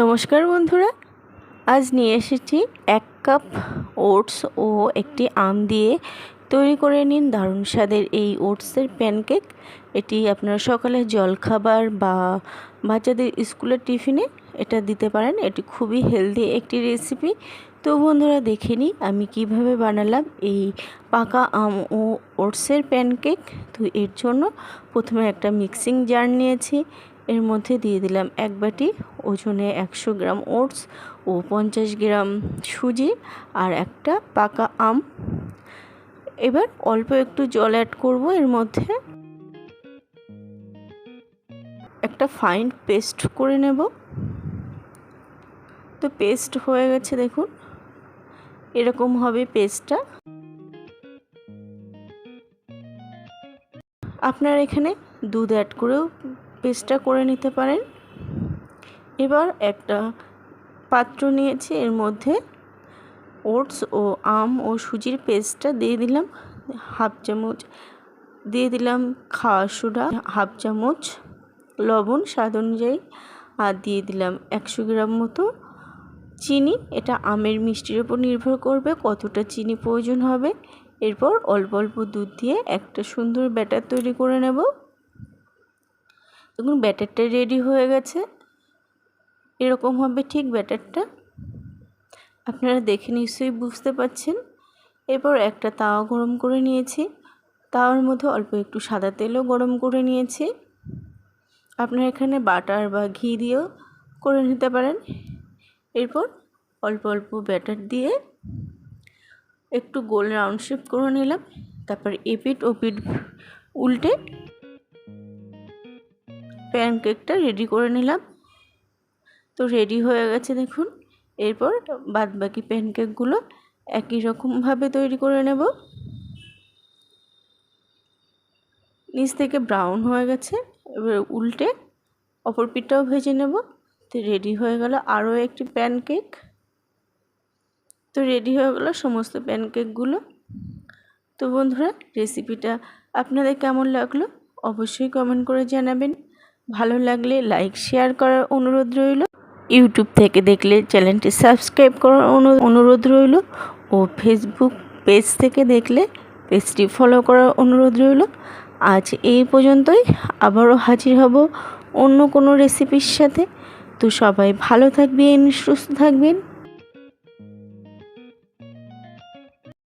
নমস্কার বন্ধুরা, আজ নিয়ে এসেছি এক কাপ ওটস ও একটি আম দিয়ে তৈরি করে নিন দারুণ স্বাদের এই ওটসের প্যানকেক। এটি আপনারা সকালে জলখাবার বা বাচ্চাদের স্কুলের টিফিনে এটা দিতে পারেন। এটি খুবই হেলদি একটি রেসিপি। তো বন্ধুরা, দেখে নিই আমি কীভাবে বানালাম এই পাকা আম ও ওটসের প্যানকেক। তো এর জন্য প্রথমে একটা মিক্সিং জার নিয়েছি। এর মধ্যে দিয়ে দিলাম এক বাটি ওজনে একশো গ্রাম ওটস ও পঞ্চাশ গ্রাম সুজি আর একটা পাকা আম। এবার অল্প একটু জল অ্যাড করব এর মধ্যে। একটা ফাইন পেস্ট করে নেব। তো পেস্ট হয়ে গেছে দেখুন। এরকম হবে পেস্টটা আপনার এখানে দুধ অ্যাড করেও পেস্টটা করে নিতে পারেন। এবার একটা পাত্র নিয়েছি, এর মধ্যে ওটস ও আম ও সুজির পেস্টটা দিয়ে দিলাম। হাফ চামচ দিয়ে দিলাম খাওয়া সোডা, হাফ চামচ লবণ স্বাদ অনুযায়ী, আর দিয়ে দিলাম একশো গ্রাম মতো চিনি। এটা আমের মিষ্টির ওপর নির্ভর করবে কতটা চিনি প্রয়োজন হবে। এরপর অল্প অল্প দুধ দিয়ে একটা সুন্দর ব্যাটার তৈরি করে নেব। দেখুন, ব্যাটারটা রেডি হয়ে গেছে। এরকম হবে ঠিক ব্যাটারটা। আপনারা দেখে নিশ্চয়ই বুঝতে পাচ্ছেন এরপর একটা তাওয়া গরম করে নিয়েছি। তাওয়ার মধ্যে অল্প একটু সাদা তেলও গরম করে নিয়েছি। আপনারা এখানে বাটার বা ঘি দিয়েও করে নিতে পারেন। এরপর অল্প অল্প ব্যাটার দিয়ে একটু গোল রাউন্ড শেপ করে নিলাম। তারপর এপিট ওপিট উল্টে প্যানকেকটা রেডি করে নিলাম। তো রেডি হয়ে গেছে দেখুন। এরপর বাদ বাকি প্যানকেকগুলো একই রকমভাবে তৈরি করে নেব। নিচ থেকে ব্রাউন হয়ে গেছে। এবার উল্টে অপর পিঠটাও ভেজে নেব। তো রেডি হয়ে গেল আরও একটি প্যানকেক তো রেডি হয়ে গেল সমস্ত প্যানকেকগুলো তো বন্ধুরা রেসিপিটা আপনাদের কেমন লাগল? অবশ্যই কমেন্ট করে জানাবেন। ভালো লাগলে লাইক শেয়ার করার অনুরোধ রইল। ইউটিউব থেকে দেখলে চ্যানেলটি সাবস্ক্রাইব করার অনুরোধ রইল। ও ফেসবুক পেজ থেকে দেখলে পেজটি ফলো করার অনুরোধ রইল। আজ এই পর্যন্তই। আবারও হাজির হব অন্য কোনো রেসিপির সাথে। তো সবাই ভালো থাকবেন, সুস্থ থাকবেন।